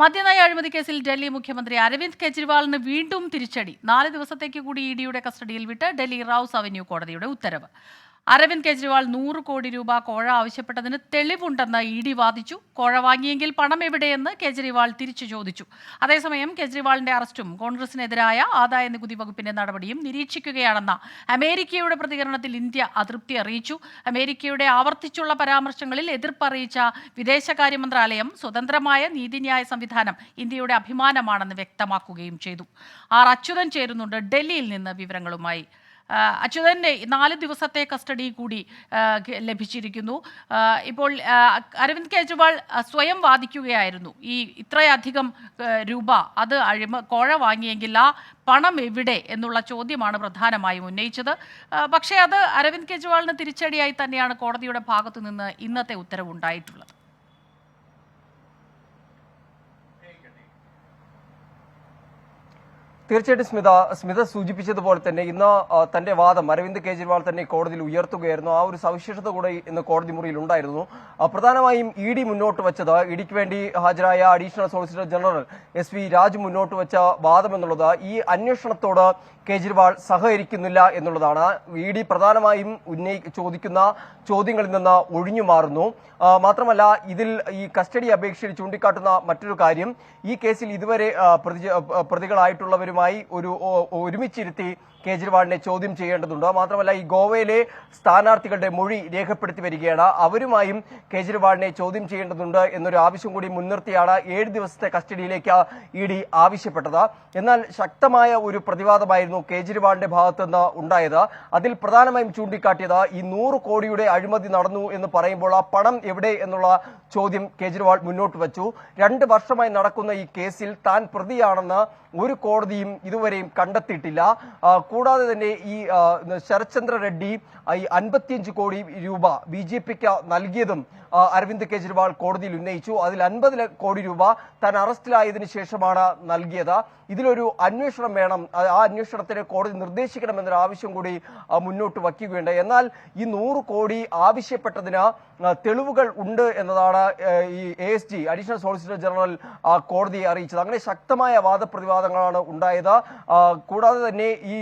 മദ്യനയ അഴിമതി കേസിൽ ഡൽഹി മുഖ്യമന്ത്രി അരവിന്ദ് കെജ്രിവാളിന് വീണ്ടും തിരിച്ചടി. നാല് ദിവസത്തേക്ക് കൂടി ഇഡിയുടെ ഡിയുടെ കസ്റ്റഡിയിൽ വിട്ട് ഡൽഹി റൌസ് അവന്യൂ കോടതിയുടെ ഉത്തരവ്. അരവിന്ദ് കെജ്രിവാൾ നൂറ് കോടി രൂപ കോഴ ആവശ്യപ്പെട്ടതിന് തെളിവുണ്ടെന്ന് ഇ ഡി വാദിച്ചു. കോഴ വാങ്ങിയെങ്കിൽ പണം എവിടെയെന്ന് കെജ്രിവാൾ തിരിച്ചു ചോദിച്ചു. അതേസമയം കെജ്രിവാളിന്റെ അറസ്റ്റും കോൺഗ്രസിനെതിരായ ആദായ നികുതി വകുപ്പിന്റെ നടപടിയും നിരീക്ഷിക്കുകയാണെന്ന അമേരിക്കയുടെ പ്രതികരണത്തിൽ ഇന്ത്യ അതൃപ്തി അറിയിച്ചു. അമേരിക്കയുടെ ആവർത്തിച്ചുള്ള പരാമർശങ്ങളിൽ എതിർപ്പറിയിച്ച വിദേശകാര്യ മന്ത്രാലയം സ്വതന്ത്രമായ നീതിന്യായ സംവിധാനം ഇന്ത്യയുടെ അഭിമാനമാണെന്ന് വ്യക്തമാക്കുകയും ചെയ്തു. ആർ അച്യുതൻ ചേരുന്നുണ്ട് ഡൽഹിയിൽ നിന്ന് വിവരങ്ങളുമായി. ആ, അച്യുതന്റെ നാല് ദിവസത്തെ കസ്റ്റഡി കൂടി ലഭിച്ചിരിക്കുന്നു. ഇപ്പോൾ അരവിന്ദ് കെജ്രിവാൾ സ്വയം വാദിക്കുകയായിരുന്നു. ഈ ഇത്രയധികം രൂപ അത് അഴിമ കോഴ വാങ്ങിയെങ്കിൽ ആ പണം എവിടെ എന്നുള്ള ചോദ്യമാണ് പ്രധാനമായും ഉന്നയിച്ചത്. പക്ഷേ അത് അരവിന്ദ് കെജ്രിവാളിന് തിരിച്ചടിയായി തന്നെയാണ് കോടതിയുടെ ഭാഗത്തു നിന്ന് ഇന്നത്തെ ഉത്തരവുണ്ടായിട്ടുള്ളത്. തീർച്ചയായിട്ടും സ്മിത സ്മിത സൂചിപ്പിച്ചതുപോലെ തന്നെ ഇന്ന് തന്റെ വാദം അരവിന്ദ് കെജ്രിവാൾ തന്നെ കോടതിയിൽ ഉയർത്തുകയായിരുന്നു. ആ ഒരു സവിശേഷത കൂടെ ഇന്ന് കോടതി മുറിയിൽ ഉണ്ടായിരുന്നു. പ്രധാനമായും ഇ ഡി മുന്നോട്ട് വെച്ചത് ഇഡിക്ക് വേണ്ടി ഹാജരായ additional solicitor general S V Raj മുന്നോട്ട് വെച്ച വാദം എന്നുള്ളത് ഈ അന്വേഷണത്തോട് കേജ്രിവാൾ സഹകരിക്കുന്നില്ല എന്നുള്ളതാണ്. ഇ ഡി പ്രധാനമായും ഉന്നയി ചോദിക്കുന്ന ചോദ്യങ്ങളിൽ നിന്ന് ഒഴിഞ്ഞു മാറുന്നു. മാത്രമല്ല ഇതിൽ ഈ കസ്റ്റഡി അപേക്ഷയിൽ ചൂണ്ടിക്കാട്ടുന്ന മറ്റൊരു കാര്യം ഈ കേസിൽ ഇതുവരെ ആ, പ്രതി- ഒരു ഒരുമിച്ചിരുത്തി കേജ്രിവാളിനെ ചോദ്യം ചെയ്യേണ്ടതുണ്ട്. മാത്രമല്ല ഈ ഗോവയിലെ സ്ഥാനാർത്ഥികളുടെ മൊഴി രേഖപ്പെടുത്തി വരികയാണ്. അവരുമായും കേജ്രിവാളിനെ ചോദ്യം ചെയ്യേണ്ടതുണ്ട് എന്നൊരു ആവശ്യം കൂടി മുൻനിർത്തിയാണ് ഏഴ് ദിവസത്തെ കസ്റ്റഡിയിലേക്ക് ഇ ഡി ആവശ്യപ്പെട്ടത്. എന്നാൽ ശക്തമായ ഒരു പ്രതിവാദമായിരുന്നു കേജ്രിവാളിന്റെ ഭാഗത്തുനിന്ന് ഉണ്ടായത്. അതിൽ പ്രധാനമായും ചൂണ്ടിക്കാട്ടിയത് ഈ നൂറ് കോടിയുടെ അഴിമതി നടന്നു എന്ന് പറയുമ്പോൾ ആ പണം എവിടെ എന്നുള്ള ചോദ്യം കേജ്രിവാൾ മുന്നോട്ട് വച്ചു. രണ്ട് വർഷമായി നടക്കുന്ന ഈ കേസിൽ താൻ പ്രതിയാണെന്ന് ഒരു കോടതിയും ഇതുവരെയും കണ്ടെത്തിയിട്ടില്ല. കൂടാതെ തന്നെ ഈ ശരത്ചന്ദ്ര റെഡ്ഡി ഈ അൻപത്തിയഞ്ച് കോടി രൂപ ബി ജെ പിക്ക് നൽകിയതും അരവിന്ദ് കെജ്രിവാൾ കോടതിയിൽ ഉന്നയിച്ചു. അതിൽ അൻപത് കോടി രൂപ താൻ അറസ്റ്റിലായതിനു ശേഷമാണ് നൽകിയത്. ഇതിലൊരു അന്വേഷണം വേണം. ആ അന്വേഷണത്തിന് കോടതി നിർദ്ദേശിക്കണമെന്നൊരു ആവശ്യം കൂടി മുന്നോട്ട് വയ്ക്കുകയുണ്ട് എന്നാൽ ഈ നൂറ് കോടി ആവശ്യപ്പെട്ടതിന് തെളിവുകൾ ഉണ്ട് എന്നതാണ് ഈ A S G additional solicitor general കോടതിയെ അറിയിച്ചത്. അങ്ങനെ ശക്തമായ വാദപ്രതിവാദങ്ങളാണ് ഉണ്ടായത്. കൂടാതെ തന്നെ ഈ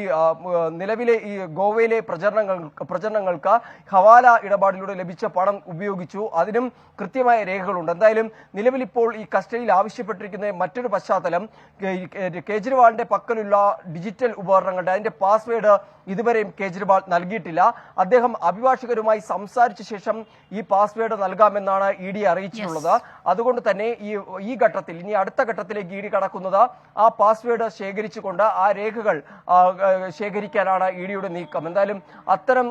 നിലവിലെ ഈ ഗോവയിലെ പ്രചരണങ്ങൾ പ്രചരണങ്ങൾക്ക് ഹവാല ഇടപാടിലൂടെ ലഭിച്ച പണം ഉപയോഗിച്ചു. അതിനും കൃത്യമായ രേഖകളുണ്ട്. എന്തായാലും നിലവിൽ ഇപ്പോൾ ഈ കസ്റ്റഡിയിൽ ആവശ്യപ്പെട്ടിരിക്കുന്ന മറ്റൊരു പശ്ചാത്തലം കേജ്രിവാളിന്റെ പക്കലുള്ള ഡിജിറ്റൽ ഉപകരണങ്ങളുടെ അതിന്റെ പാസ്വേഡ് ഇതുവരെയും കേജ്രിവാൾ നൽകിയിട്ടില്ല. അദ്ദേഹം അഭിഭാഷകരുമായി സംസാരിച്ച ശേഷം ഈ പാസ്വേഡ് നൽകാമെന്നാണ് ഇ ഡി അറിയിച്ചിട്ടുള്ളത്. അതുകൊണ്ട് തന്നെ ഈ ഈ ഘട്ടത്തിൽ ഇനി അടുത്ത ഘട്ടത്തിലേക്ക് ഇ ഡി കടക്കുന്നത് ആ പാസ്വേഡ് ശേഖരിച്ചുകൊണ്ട് ആ രേഖകൾ ശേഖരിക്കാനാണ് ഇ ഡിയുടെ നീക്കം. എന്തായാലും അത്തരം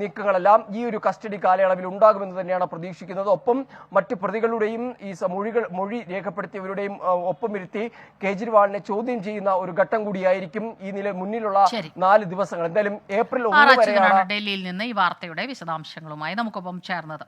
നീക്കങ്ങളെല്ലാം ഈ ഒരു കസ്റ്റഡി കാലയളവിൽ ഉണ്ടാകുമെന്ന് തന്നെയാണ് പ്രതീക്ഷിക്കുന്നത് ഒപ്പം മറ്റ് പ്രതികളുടെയും ഈ മൊഴികൾ മൊഴി രേഖപ്പെടുത്തിയവരുടെയും ഒപ്പമിരുത്തി കേജ്രിവാളിനെ ചോദ്യം ചെയ്യുന്ന ഒരു ഘട്ടം കൂടിയായിരിക്കും ഈ നില മുന്നിലുള്ള നാല് ദിവസങ്ങൾ. എന്തായാലും ഏപ്രിൽ ഒന്ന് വരെയാണ് ഡൽഹിയിൽ നിന്ന് ഈ വാർത്തയുടെ വിശദാംശങ്ങളുമായി നമുക്കൊപ്പം ചേർന്നത്.